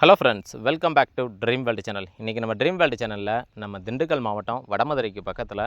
Hello friends welcome back to dream world channel இன்றைக்கி நம்ம dream world சேனலில் நம்ம திண்டுக்கல் மாவட்டம் வடமதுரைக்கு பக்கத்தில்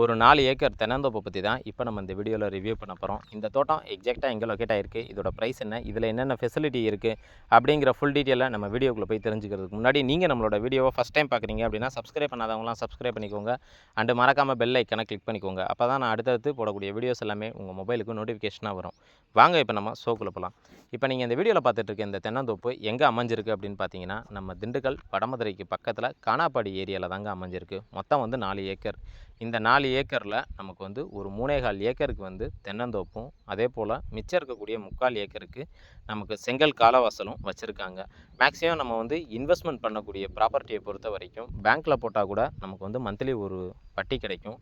ஒரு நாலு ஏக்கர் தென்னந்தோப்பை பற்றி தான் இப்போ நம்ம இந்த வீடியோவில் ரிவ்யூ பண்ண போகிறோம் இந்த தோட்டம் எக்ஸாக்டாக எங்கே லொக்கேட் ஆகிருக்கு இதோட ப்ரைஸ் என்ன இதில் என்னென்ன ஃபெசிலிட்டி இருக்குது அப்படிங்கிற ஃபுல் டீட்டெயிலாக நம்ம வீடியோக்குள்ளே போய் தெரிஞ்சுக்கிறதுக்கு முன்னாடி நீங்கள் நம்மளோட வீடியோவை ஃபஸ்ட் டைம் பார்க்குறீங்க அப்படின்னா சப்ஸ்கிரைப் பண்ணாதவங்களாம் சப்ஸ்கிரைப் பண்ணிக்கோங்க. அண்டு மறக்காமல் பெல் ஐக்கனை கிளிக் பண்ணிக்கோங்க. அப்போ தான் நான் அடுத்தடுத்து போடக்கூடிய வீடியோஸ் எல்லாமே உங்கள் மொபைலுக்கு நோட்டிஃபிகேஷனாக வரும். வாங்க இப்போ நம்ம ஷோக்குள்ளே போகலாம் இப்போ நீங்கள் இந்த வீடியோவில் பார்த்துட்டு இருக்க இந்த தென்னந்தோப்பு எங்கே அமைஞ்சிருக்கு அப்படின்னு பார்த்தீங்கன்னா நம்ம திண்டுக்கல் வடமதுரைக்கு பக்கத்தில் கானாப்பாடி ஏரியாவில் தாங்க அமைஞ்சிருக்கு. மொத்தம் வந்து நாலு ஏக்கர். இந்த நாலு ஏக்கரில் நமக்கு வந்து ஒரு மூணேகால் ஏக்கருக்கு வந்து தென்னந்தோப்பும் அதே போல் மிச்சம் இருக்கக்கூடிய முக்கால் ஏக்கருக்கு நமக்கு செங்கல் காலவாசலும் வச்சுருக்காங்க. மேக்ஸிமம் நம்ம வந்து இன்வெஸ்ட்மெண்ட் பண்ணக்கூடிய ப்ராப்பர்ட்டியை பொறுத்த வரைக்கும் பேங்க்கில் போட்டால் கூட நமக்கு வந்து மந்த்லி ஒரு வட்டி கிடைக்கும்.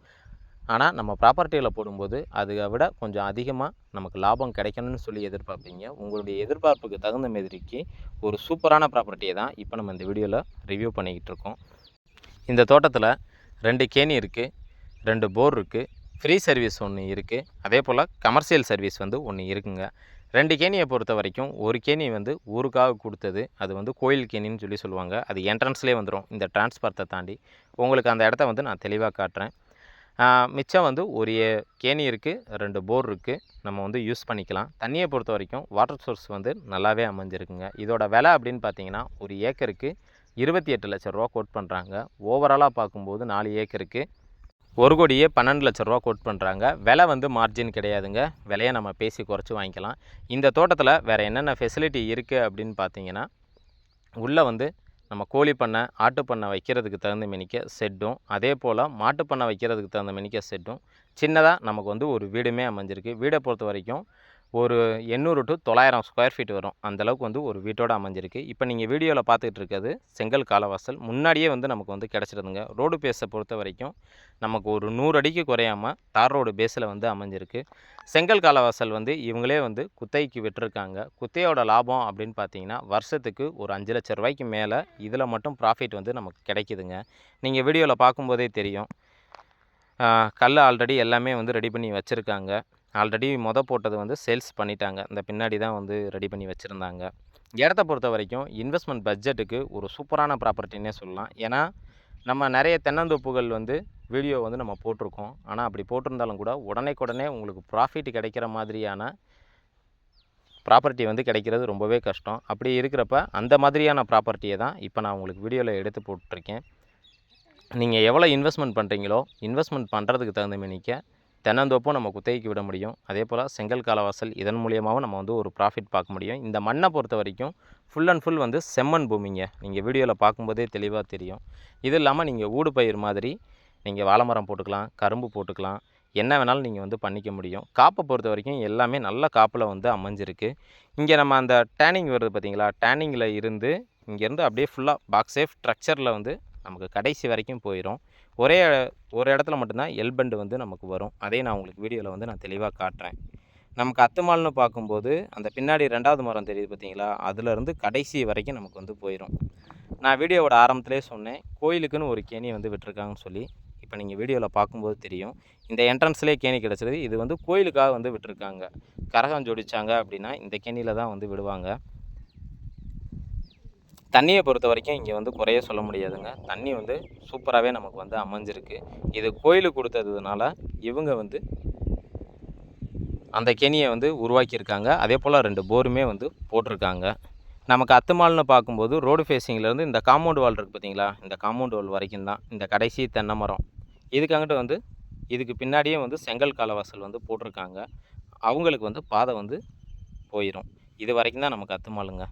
ஆனால் நம்ம ப்ராப்பர்ட்டியில் போடும்போது அதை விட கொஞ்சம் அதிகமாக நமக்கு லாபம் கிடைக்கணும்னு சொல்லி எதிர்பார்ப்பீங்க. உங்களுடைய எதிர்பார்ப்புக்கு தகுந்த மாதிரிக்கு ஒரு சூப்பரான ப்ராப்பர்ட்டியை தான் இப்போ நம்ம இந்த வீடியோவில் ரிவ்யூ பண்ணிக்கிட்டு இருக்கோம். இந்த தோட்டத்தில் ரெண்டு கேணி இருக்குது ரெண்டு போர் இருக்குது ஃப்ரீ சர்வீஸ் ஒன்று இருக்குது அதே போல் கமர்ஷியல் சர்வீஸ் வந்து ஒன்று இருக்குங்க. ரெண்டு கேணியை பொறுத்த வரைக்கும் ஒரு கேணி வந்து ஊருக்காக கொடுத்தது அது வந்து கோயில் கேணின்னு சொல்லி சொல்லுவாங்க. அது என்ட்ரன்ஸ்லேயே வந்துடும் இந்த டிரான்ஸ்பர்த்தை தாண்டி. உங்களுக்கு அந்த இடத்த வந்து நான் தெளிவாக காட்டுறேன். மிச்சம் வந்து ஒரு ஏ- கேணி இருக்குது ரெண்டு போர் இருக்குது நம்ம வந்து யூஸ் பண்ணிக்கலாம். தண்ணியை பொறுத்த வரைக்கும் வாட்டர் சோர்ஸ் வந்து நல்லாவே அமைஞ்சிருக்குங்க. இதோட விலை அப்படின்னு பார்த்தீங்கன்னா ஒரு ஏக்கருக்கு இருபத்தி எட்டு லட்ச ரூபா கோட் பண்ணுறாங்க ஓவராலாக பார்க்கும்போது நாலு ஏக்கருக்கு ஒரு கோடியே பன்னெண்டு லட்ச ரூபா கோட் பண்ணுறாங்க விலை வந்து மார்ஜின் கிடையாதுங்க. விலையை நம்ம பேசி குறைச்சி வாங்கிக்கலாம். இந்த தோட்டத்தில் வேறு என்னென்ன ஃபெசிலிட்டி இருக்குது அப்படின்னு பார்த்தீங்கன்னா உள்ளே வந்து நம்ம கோழி பண்ணை ஆட்டு பண்ணை வைக்கிறதுக்கு தகுந்த மெனிக்க செட்டும். அதே போல் மாட்டு பண்ணை வைக்கிறதுக்கு தகுந்த மெனிக்க செட்டும். சின்னதாக நமக்கு வந்து ஒரு வீடுமே அமைஞ்சிருக்கு. வீடை பொறுத்த வரைக்கும் ஒரு எண்ணூறு டு தொள்ளாயிரம் ஸ்கொயர் ஃபீட் வரும். அந்தளவுக்கு வந்து ஒரு வீட்டோட அமைஞ்சிருக்கு. இப்போ நீங்கள் வீடியோவில் பார்த்துட்டு இருக்கிறது செங்கல் காலவாசல். முன்னாடியே வந்து நமக்கு வந்து கிடச்சிருதுங்க. ரோடு பேஸை பொறுத்த வரைக்கும் நமக்கு ஒரு நூறு அடிக்கு குறையாமல் தார் ரோடு பேஸில் வந்து அமைஞ்சிருக்கு. செங்கல் காலவாசல் வந்து இவங்களே வந்து குத்தைக்கு விட்டுருக்காங்க. குத்தையோட லாபம் அப்படின்னு பார்த்தீங்கன்னா வருஷத்துக்கு ஒரு அஞ்சு லட்ச ரூபாய்க்கு மேலே இதில் மட்டும் ப்ராஃபிட் வந்து நமக்கு கிடைக்குதுங்க. நீங்கள் வீடியோவில் பார்க்கும்போதே தெரியும். கல் ஆல்ரெடி எல்லாமே வந்து ரெடி பண்ணி வச்சுருக்காங்க. ஆல்ரெடி மொதல் போட்டது வந்து சேல்ஸ் பண்ணிட்டாங்க. இந்த பின்னாடி தான் வந்து ரெடி பண்ணி வச்சுருந்தாங்க. இடத்த பொறுத்த வரைக்கும் இன்வெஸ்ட்மெண்ட் பட்ஜெட்டுக்கு ஒரு சூப்பரான ப்ராப்பர்ட்டின்னே சொல்லலாம். ஏன்னா நம்ம நிறைய தென்னந்தோப்புகள் வந்து வீடியோ வந்து நம்ம போட்டிருக்கோம். ஆனால் அப்படி போட்டிருந்தாலும் கூட உடனேக்குடனே உங்களுக்கு ப்ராஃபிட் கிடைக்கிற மாதிரியான ப்ராப்பர்ட்டி வந்து கிடைக்கிறது ரொம்பவே கஷ்டம். அப்படி இருக்கிறப்ப அந்த மாதிரியான ப்ராப்பர்ட்டியை தான் இப்போ நான் உங்களுக்கு வீடியோவில் எடுத்து போட்டிருக்கேன். நீங்கள் எவ்வளோ இன்வெஸ்ட்மெண்ட் பண்ணுறீங்களோ இன்வெஸ்ட்மெண்ட் பண்ணுறதுக்கு தகுந்த மேனிக்க தென்னந்தோப்பும் நம்ம குத்தகைக்கு விட முடியும். அதே போல் செங்கல் காலவாசல் இதன் மூலியமாகவும் நம்ம வந்து ஒரு ப்ராஃபிட் பார்க்க முடியும். இந்த மண்ணை பொறுத்த வரைக்கும் ஃபுல் அண்ட் ஃபுல் வந்து செம்மண் பூமிங்க. நீங்கள் வீடியோவில் பார்க்கும்போதே தெளிவாக தெரியும். இது இல்லாமல் நீங்கள் ஊடு பயிர் மாதிரி நீங்கள் வாழை மரம் போட்டுக்கலாம் கரும்பு போட்டுக்கலாம் என்ன வேணாலும் நீங்கள் வந்து பண்ணிக்க முடியும். காப்பை பொறுத்த வரைக்கும் எல்லாமே நல்ல காப்பில் வந்து அமைஞ்சிருக்கு. இங்கே நம்ம அந்த டேனிங் வருது பார்த்தீங்களா டேனிங்கில் இருந்து இங்கேருந்து அப்படியே ஃபுல்லாக பாக்ஸ் சேஃப் ஸ்ட்ரக்சரில் வந்து நமக்கு கடைசி வரைக்கும் போயிடும் ஒரே ஒரு இடத்துல மட்டும்தான் எல்பண்டு வந்து நமக்கு வரும். அதே நான் உங்களுக்கு வீடியோவில் வந்து நான் தெளிவாக காட்டுறேன். நமக்கு அத்துமால்னு பார்க்கும்போது அந்த பின்னாடி ரெண்டாவது மரம் தெரியுது பார்த்தீங்களா? அதுலேருந்து கடைசி வரைக்கும் நமக்கு வந்து போயிடும் நான் வீடியோவோட ஆரம்பத்திலே சொன்னேன் கோயிலுக்குன்னு ஒரு கேணி வந்து விட்டுருக்காங்கன்னு சொல்லி. இப்போ நீங்கள் வீடியோவில் பார்க்கும்போது தெரியும். இந்த என்ட்ரன்ஸ்லேயே கேணி கிடச்சிது இது வந்து கோயிலுக்காக வந்து விட்டுருக்காங்க. கரகம் ஜோடிச்சாங்க அப்படின்னா இந்த கேணியில் தான் வந்து விடுவாங்க. தண்ணியை பொறுத்த வரைக்கும் இங்கே வந்து குறைய சொல்ல முடியாதுங்க. தண்ணி வந்து சூப்பராகவே நமக்கு வந்து அமைஞ்சிருக்கு. இது கோயிலுக்கு கொடுத்ததுனால இவங்க வந்து அந்த கெனியை வந்து உருவாக்கியிருக்காங்க. அதே போல் ரெண்டு போருமே வந்து போட்டிருக்காங்க. நமக்கு அத்துமால்னு பார்க்கும்போது ரோடு ஃபேஸிங்லேருந்து இந்த காம்பவுண்ட் வால் இருக்குது பார்த்தீங்களா இந்த காம்பவுண்ட் வால் வரைக்கும் தான். இந்த கடைசி தென்னை மரம். இதுக்காங்கிட்ட வந்து இதுக்கு பின்னாடியே வந்து செங்கல் காலவாசல் வந்து போட்டிருக்காங்க. அவங்களுக்கு வந்து பாதை வந்து போயிடும் இது வரைக்கும் தான் நமக்கு அத்துமாலுங்க.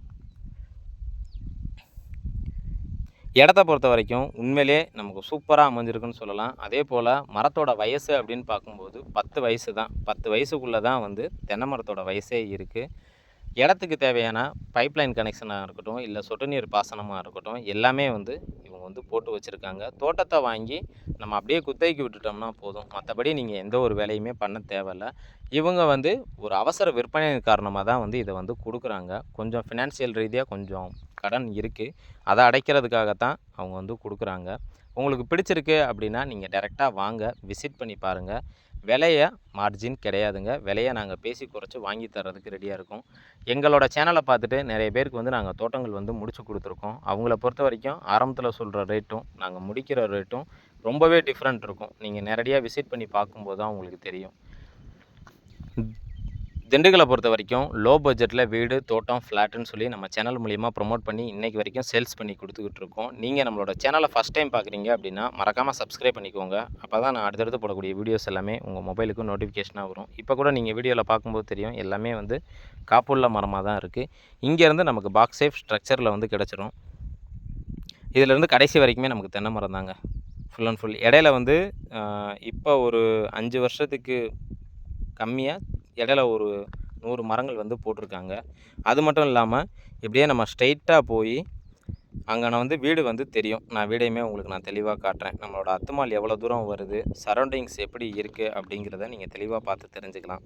இடத்த பொறுத்த வரைக்கும் உண்மையிலே நமக்கு சூப்பராக அமைஞ்சிருக்குன்னு சொல்லலாம். அதே போல் மரத்தோட வயசு அப்படின்னு பார்க்கும்போது பத்து வயசு தான். பத்து வயசுக்குள்ளே தான் வந்து தென்னை மரத்தோட வயசே இருக்குது இடத்துக்கு தேவையான பைப்லைன் கனெக்ஷனாக இருக்கட்டும் இல்லை சொட்டு நீர் பாசனமாக இருக்கட்டும் எல்லாமே வந்து இவங்க வந்து போட்டு வச்சுருக்காங்க. தோட்டத்தை வாங்கி நம்ம அப்படியே குத்தகைக்கு விட்டுட்டோம்னா போதும். மற்றபடி நீங்கள் எந்த ஒரு வேலையுமே பண்ண தேவையில்ல. இவங்க வந்து ஒரு அவசர விற்பனை காரணமாக தான் வந்து இதை வந்து கொடுக்குறாங்க. கொஞ்சம் ஃபினான்ஷியல் ரீதியாக கொஞ்சம் கடன் இருக்குது அதை அடைக்கிறதுக்காகத்தான் அவங்க வந்து கொடுக்குறாங்க. உங்களுக்கு பிடிச்சிருக்கு அப்படின்னா நீங்கள் டைரெக்டாக வாங்க விசிட் பண்ணி பாருங்கள் விலையை மார்ஜின் கிடையாதுங்க. விலையை நாங்கள் பேசி குறைச்சி வாங்கி தர்றதுக்கு ரெடியாக இருக்கும். எங்களோட சேனலை பார்த்துட்டு நிறைய பேருக்கு வந்து நாங்கள் தோட்டங்கள் வந்து முடிச்சு கொடுத்துருக்கோம். அவங்கள பொறுத்த வரைக்கும் ஆரம்பத்தில் சொல்கிற ரேட்டும் நாங்கள் முடிக்கிற ரேட்டும் ரொம்பவே டிஃப்ரெண்ட் இருக்கும். நீங்கள் நேரடியாக விசிட் பண்ணி பார்க்கும்போது தான் உங்களுக்கு தெரியும். திண்டுக்கலை பொறுத்த வரைக்கும் லோ பட்ஜெட்டில் வீடு தோட்டம் ஃப்ளாட்டுன்னு சொல்லி நம்ம சேனல் மூலிமா ப்ரொமோட் பண்ணி இன்றைக்கி வரைக்கும் சேல்ஸ் பண்ணி கொடுத்துக்கிட்டு இருக்கோம். நீங்கள் நம்மளோட சேனலை ஃபஸ்ட் டைம் பார்க்குறீங்க அப்படின்னா மறக்காமல் சப்ஸ்கிரைப் பண்ணிக்கோங்க. அப்போ தான் நான் அடுத்தடுத்து போடக்கூடிய வீடியோஸ் எல்லாமே உங்கள் மொபைலுக்கு நோட்டிஃபிகேஷனாக வரும். இப்போ கூட நீங்கள் வீடியோவில் பார்க்கும்போது தெரியும் எல்லாமே வந்து காப்புள்ள மரமாக தான் இருக்குது இங்கேருந்து நமக்கு பாக்ஸ் சேஃப் ஸ்ட்ரக்சரில் வந்து கிடச்சிரும். இதிலேருந்து கடைசி வரைக்குமே நமக்கு தென்னை மரம் தாங்க. ஃபுல் அண்ட் ஃபுல் இடையில வந்து இப்போ ஒரு அஞ்சு வருஷத்துக்கு கம்மியாக இடையில ஒரு நூறு மரங்கள் வந்து போட்டிருக்காங்க. அது மட்டும் இல்லாமல் இப்படியே நம்ம ஸ்ட்ரைட்டாக போய் அங்கே நான் வந்து வீடு வந்து தெரியும். நான் வீடையுமே உங்களுக்கு நான் தெளிவாக காட்டுறேன். நம்மளோட அத்துமால் எவ்வளோ தூரம் வருது சரௌண்டிங்ஸ் எப்படி இருக்குது அப்படிங்கிறத நீங்கள் தெளிவாக பார்த்து தெரிஞ்சுக்கலாம்.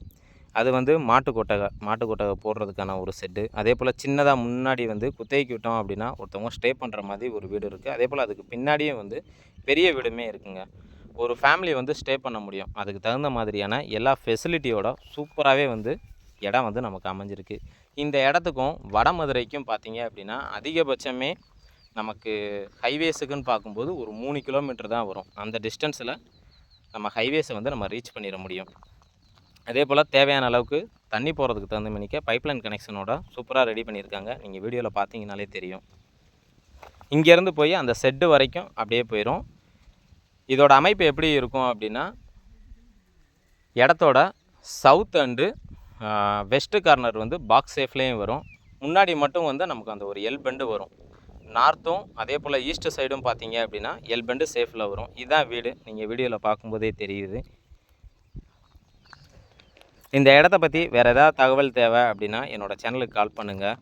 அது வந்து மாட்டு கொட்டகை மாட்டு கொட்டகை போடுறதுக்கான ஒரு செட்டு அதே போல் சின்னதாக முன்னாடி வந்து குத்தகைக்கு விட்டோம் அப்படின்னா ஒருத்தவங்க ஸ்டே பண்ணுற மாதிரி ஒரு வீடு இருக்குது அதே போல் அதுக்கு பின்னாடியே வந்து பெரிய வீடுமே இருக்குங்க. ஒரு ஃபேமிலி வந்து ஸ்டே பண்ண முடியும். அதுக்கு தகுந்த மாதிரியான எல்லா ஃபெசிலிட்டியோட சூப்பராகவே வந்து இடம் வந்து நமக்கு அமைஞ்சிருக்கு. இந்த இடத்துக்கும் வடமதுரைக்கும் பார்த்தீங்க அப்படின்னா அதிகபட்சமே நமக்கு ஹைவேஸுக்குன்னு பார்க்கும்போது ஒரு மூணு கிலோமீட்டர் தான் வரும். அந்த டிஸ்டன்ஸில் நம்ம ஹைவேஸை வந்து நம்ம ரீச் பண்ணிட முடியும். அதே போல் தேவையான அளவுக்கு தண்ணி போகிறதுக்கு தகுந்த மணிக்க பைப்லைன் கனெக்ஷனோட சூப்பராக ரெடி பண்ணியிருக்காங்க நீங்கள் வீடியோவில் பார்த்தீங்கனாலே தெரியும். இங்கேருந்து போய் அந்த செட்டு வரைக்கும் அப்படியே போயிடும் இதோட அமைப்பு எப்படி இருக்கும் அப்படின்னா இடத்தோட சவுத் அண்டு வெஸ்ட்டு கார்னர் வந்து பாக்ஸ் சேஃப்லேயும் வரும். முன்னாடி மட்டும் வந்து நமக்கு அந்த ஒரு எல் பெண்டு வரும். நார்த்தும் அதே போல் ஈஸ்ட் சைடும் பார்த்தீங்க அப்படின்னா எல் பெண்டு சேஃபில் வரும். இதுதான் வீடு. நீங்கள் வீடியோவில் பார்க்கும்போதே தெரியுது. இந்த இடத்த பற்றி வேறு ஏதாவது தகவல் தேவை அப்படின்னா என்னோடய சேனலுக்கு கால் பண்ணுங்கள்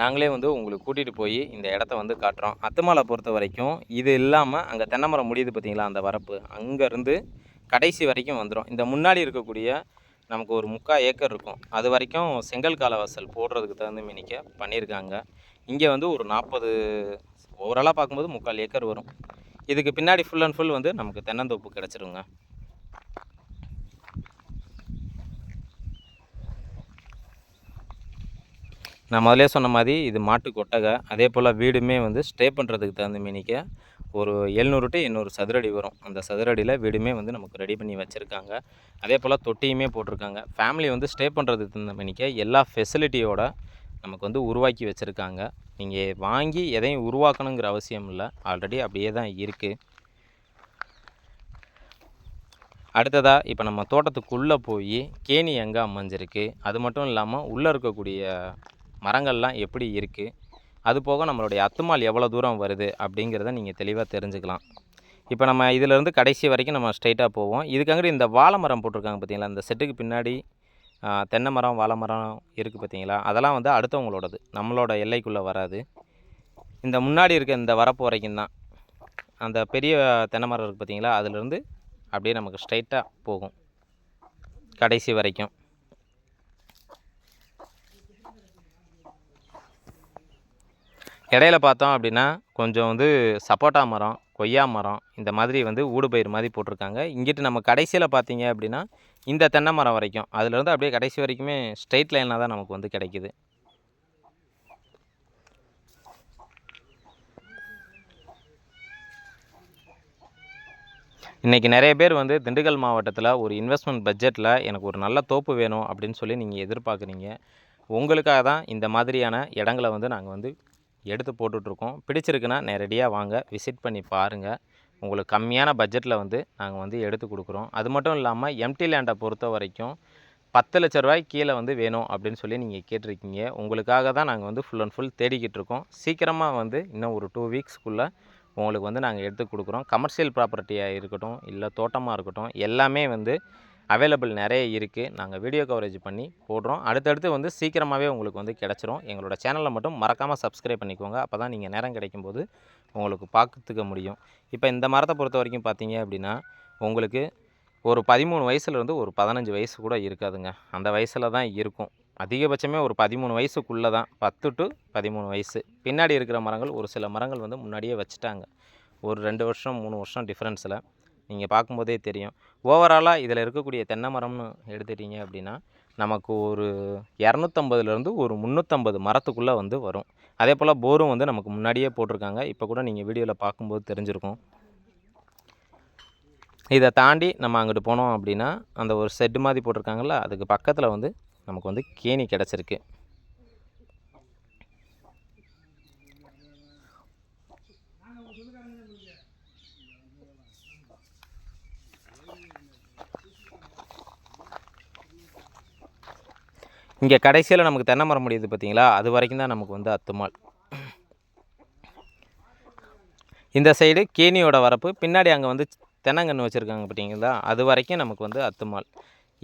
நாங்களே வந்து உங்களுக்கு கூட்டிகிட்டு போய் இந்த இடத்த வந்து காட்டுறோம். அத்துமலை பொறுத்த வரைக்கும் இது இல்லாமல் அங்கே தென்னை மரம் முடியுது பார்த்தீங்களா அந்த வரப்பு? அங்கேருந்து கடைசி வரைக்கும் வந்துடும் இந்த முன்னாடி இருக்கக்கூடிய நமக்கு ஒரு முக்கால் ஏக்கர் இருக்கும். அது வரைக்கும் செங்கல் காலவாசல் போடுறதுக்கு தகுந்த மினிக்க பண்ணியிருக்காங்க இங்கே வந்து ஒரு நாற்பது ஓவராலாக பார்க்கும்போது முக்கால் ஏக்கர் வரும். இதுக்கு பின்னாடி ஃபுல் அண்ட் ஃபுல் வந்து நமக்கு தென்னந்தோப்பு கிடச்சிருங்க. நான் முதலே சொன்ன மாதிரி இது மாட்டு கொட்டகை. அதே போல் வீடுமே வந்து ஸ்டே பண்ணுறதுக்கு தகுந்த மீனிக்க ஒரு எழுநூறு டு எண்ணூறு சதுரடி வரும். அந்த சதுரடியில் வீடுமே வந்து நமக்கு ரெடி பண்ணி வச்சுருக்காங்க. அதே போல் தொட்டியுமே போட்டிருக்காங்க. ஃபேமிலி வந்து ஸ்டே பண்ணுறதுக்கு தகுந்த மீனிக்க எல்லா ஃபெசிலிட்டியோட நமக்கு வந்து உருவாக்கி வச்சுருக்காங்க. நீங்கள் வாங்கி எதையும் உருவாக்கணுங்கிற அவசியம் இல்லை. ஆல்ரெடி அப்படியே தான் இருக்குது அடுத்ததாக இப்போ நம்ம தோட்டத்துக்குள்ளே போய் கேணி எங்கே அமைஞ்சிருக்கு? அது மட்டும் இல்லாமல் உள்ளே இருக்கக்கூடிய மரங்கள்லாம் எப்படி இருக்குது அது போக நம்மளுடைய அத்துமால் எவ்வளோ தூரம் வருது அப்படிங்கிறத நீங்கள் தெளிவாக தெரிஞ்சுக்கலாம். இப்போ நம்ம இதிலேருந்து கடைசி வரைக்கும் நம்ம ஸ்ட்ரைட்டாக போவோம். இதுக்காங்கடி இந்த வாழை மரம் போட்டிருக்காங்க பார்த்தீங்களா இந்த செட்டுக்கு பின்னாடி தென்னை மரம் வாழை மரம் இருக்குது பார்த்தீங்களா அதெல்லாம் வந்து அடுத்தவங்களோடது. நம்மளோட எல்லைக்குள்ளே வராது. இந்த முன்னாடி இருக்க இந்த வரப்பு வரைக்கும் தான். அந்த பெரிய தென்னை மரம் இருக்குது பார்த்தீங்களா அதுலேருந்து அப்படியே நமக்கு ஸ்ட்ரைட்டாக போகும். கடைசி வரைக்கும். இடையில பார்த்தோம் அப்படின்னா கொஞ்சம் வந்து சப்போட்டா மரம் கொய்யா மரம் இந்த மாதிரி வந்து ஊடுபயிர் மாதிரி போட்டிருக்காங்க. இங்கிட்டு நம்ம கடைசியில் பார்த்தீங்க அப்படின்னா இந்த தென்னை மரம் வரைக்கும். அதுலேருந்து அப்படியே கடைசி வரைக்குமே ஸ்ட்ரெயிட் லைனாக தான் நமக்கு வந்து கிடைக்குது. இன்றைக்கி நிறைய பேர் வந்து திண்டுக்கல் மாவட்டத்தில் ஒரு இன்வெஸ்ட்மெண்ட் பட்ஜெட்டில் எனக்கு ஒரு நல்ல தோப்பு வேணும் அப்படின்னு சொல்லி நீங்கள் எதிர்பார்க்குறீங்க. உங்களுக்காக தான் இந்த மாதிரியான இடங்களை வந்து நாங்கள் வந்து எடுத்து போட்டுட்ருக்கோம். பிடிச்சிருக்குன்னா நேரடியாக வாங்க விசிட் பண்ணி பாருங்கள் உங்களுக்கு கம்மியான பட்ஜெட்டில் வந்து நாங்கள் வந்து எடுத்து கொடுக்குறோம். அது மட்டும் இல்லாமல் எம்டி லேண்டை பொறுத்த வரைக்கும் பத்து லட்ச ரூபாய் கீழே வந்து வேணும் அப்படின்னு சொல்லி நீங்கள் கேட்டிருக்கீங்க. உங்களுக்காக தான் நாங்கள் வந்து ஃபுல் அண்ட் ஃபுல் தேடிக்கிட்டு இருக்கோம். சீக்கிரமாக வந்து இன்னும் ஒரு டூ வீக்ஸ்க்குள்ளே உங்களுக்கு வந்து நாங்கள் எடுத்து கொடுக்குறோம். கமர்ஷியல் ப்ராப்பர்ட்டியாக இருக்கட்டும் இல்லை தோட்டமாக இருக்கட்டும் எல்லாமே வந்து அவைலபிள் நிறைய இருக்குது நாங்கள் வீடியோ கவரேஜ் பண்ணி போடுறோம். அடுத்தடுத்து வந்து சீக்கிரமாகவே உங்களுக்கு வந்து கிடச்சிரும். எங்களோட சேனலை மட்டும் மறக்காமல் சப்ஸ்கிரைப் பண்ணிக்கோங்க. அப்போ தான் நீங்கள் நேரம் கிடைக்கும்போது உங்களுக்கு பார்த்துக்க முடியும். இப்போ இந்த மரத்தை பொறுத்த வரைக்கும் பார்த்தீங்க அப்படின்னா உங்களுக்கு ஒரு பதிமூணு வயசுலேருந்து ஒரு பதினஞ்சு வயசு கூட இருக்காதுங்க. அந்த வயசில் தான் இருக்கும். அதிகபட்சமே ஒரு பதிமூணு வயசுக்குள்ளே தான். பத்து டு பதிமூணு வயசு. பின்னாடி இருக்கிற மரங்கள் ஒரு சில மரங்கள் வந்து முன்னாடியே வச்சுட்டாங்க. ஒரு ரெண்டு வருஷம் மூணு வருஷம் டிஃப்ரென்ஸில் நீங்கள் பார்க்கும்போதே தெரியும். ஓவராலாக இதில் இருக்கக்கூடிய தென்னை மரம்னு எடுத்துட்டிங்க அப்படின்னா நமக்கு ஒரு இரநூத்தம்பதுலேருந்து ஒரு முந்நூற்றம்பது மரத்துக்குள்ளே வந்து வரும். அதே போல் போரும் வந்து நமக்கு முன்னாடியே போட்டிருக்காங்க. இப்போ கூட நீங்கள் வீடியோவில் பார்க்கும்போது தெரிஞ்சிருக்கும். இதை தாண்டி நம்ம அங்கிட்டு போனோம் அப்படின்னா அந்த ஒரு செட்டு மாதிரி போட்டிருக்காங்கல்ல அதுக்கு பக்கத்தில் வந்து நமக்கு வந்து கேணி கிடச்சிருக்கு. இங்கே கடைசியில் நமக்கு தென்னை மரம் முடியுது பார்த்தீங்களா? அது வரைக்கும் தான் நமக்கு வந்து அத்துமால். இந்த சைடு கேணியோட வரப்பு பின்னாடி அங்கே வந்து தென்னங்கன்று வச்சுருக்காங்க பார்த்தீங்களா? அது வரைக்கும் நமக்கு வந்து அத்துமால்.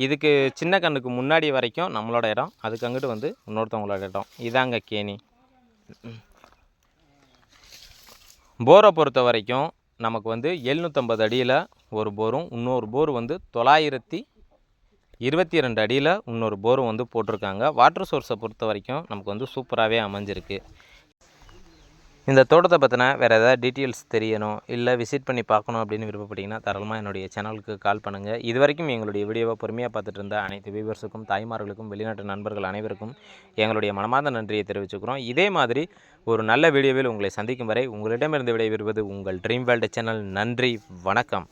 இதுக்கு சின்ன கண்ணுக்கு முன்னாடி வரைக்கும் நம்மளோட இடம் அதுக்கு அங்கிட்டு வந்து இன்னொருத்தவங்களோட இடம். இதாங்க கேணி. போரை பொறுத்த வரைக்கும் நமக்கு வந்து எழுநூற்றம்பது அடியில் ஒரு போரும் இன்னொரு போர் வந்து தொள்ளாயிரத்தி இருபத்தி ரெண்டு அடியில் இன்னொரு போரும் வந்து போட்டிருக்காங்க. வாட்டர் சோர்ஸை பொறுத்த வரைக்கும் நமக்கு வந்து சூப்பராகவே அமைஞ்சிருக்கு. இந்த தோட்டத்தை பற்றின வேறு ஏதாவது டீட்டெயில்ஸ் தெரியணும் இல்லை விசிட் பண்ணி பார்க்கணும் அப்படின்னு விருப்பப்பட்டீங்கன்னா தாராளமாக என்னுடைய சேனலுக்கு கால் பண்ணுங்கள் இது வரைக்கும் எங்களுடைய வீடியோவை பொறுமையாக பார்த்துட்டு இருந்த அனைத்து வியூவர்ஸுக்கும் தாய்மார்களுக்கும் வெளிநாட்டு நண்பர்கள் அனைவருக்கும் எங்களுடைய மனமார்ந்த நன்றியை தெரிவிச்சுக்கிறோம். இதே மாதிரி ஒரு நல்ல வீடியோவில் உங்களை சந்திக்கும் வரை உங்களிடமிருந்து விடைபெறுவது உங்கள் ட்ரீம் வேர்ல்டு சேனல் நன்றி வணக்கம்.